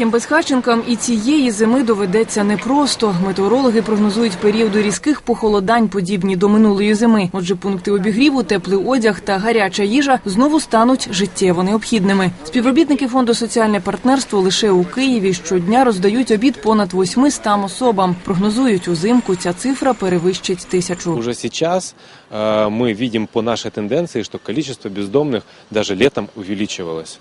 Чернігівським безхатченкам і цієї зими доведеться непросто. Метеорологи прогнозують періоди різких похолодань, подібні до минулої зими. Отже, пункти обігріву, теплий одяг та гаряча їжа знову стануть життєво необхідними. Співробітники фонду соціальне партнерство лише у Києві щодня роздають обід понад 800 особам. Прогнозують узимку ця цифра перевищить тисячу. Уже сейчас э, мы видим по нашей тенденции, что количество бездомных даже летом увеличивалось.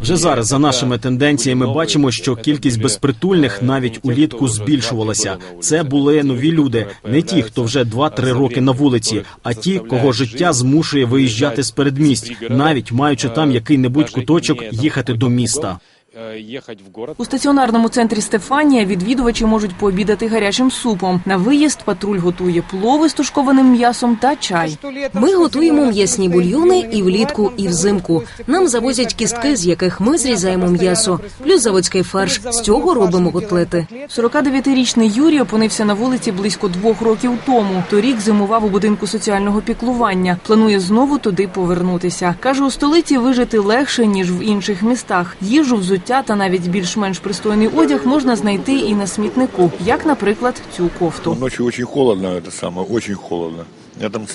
Вже зараз за нашими тенденціями бачимо, що кількість безпритульних навіть улітку збільшувалася. Це були нові люди, не ті, хто вже 2-3 роки на вулиці, а ті, кого життя змушує виїжджати з передмість, навіть маючи там який-небудь куточок їхати до міста. Э, Ехать в город. У стаціонарному центрі Стефанія відвідувачі можуть пообідати гарячим супом. На виїзд патруль готує плови з тушкованим м'ясом та чай. Ми готуємо м'ясні бульйони і влітку, і взимку. Нам завозять кістки, з яких ми зрізаємо м'ясо, плюс заводський фарш. З цього робимо котлети. 49-річний Юрій опинився на вулиці близько двох років тому. Торік зимував у будинку соціального піклування. Планує знову туди повернутися. Каже, у столиці вижити легше ніж в інших містах. Їжу, взуття та навіть більш-менш пристойний одяг можна знайти і на смітнику, як, наприклад, цю кофту. Ночью очень холодно, это самое, очень холодно. Меня там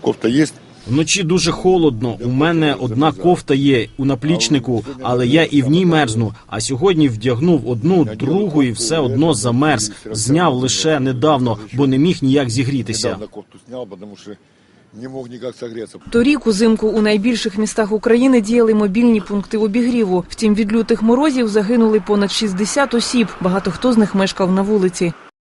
кофта есть, Вночі дуже холодно. У мене одна кофта є у наплічнику, але я і в ній мерзну. А сьогодні вдягнув одну, другу і все одно замерз. Зняв лише недавно, бо не міг ніяк зігрітися. Не мог никак согреться. Торік узимку у найбільших містах України діяли мобільні пункти обігріву. Втім, від лютих морозів загинули понад 60 осіб. Багато хто з них мешкав на вулиці.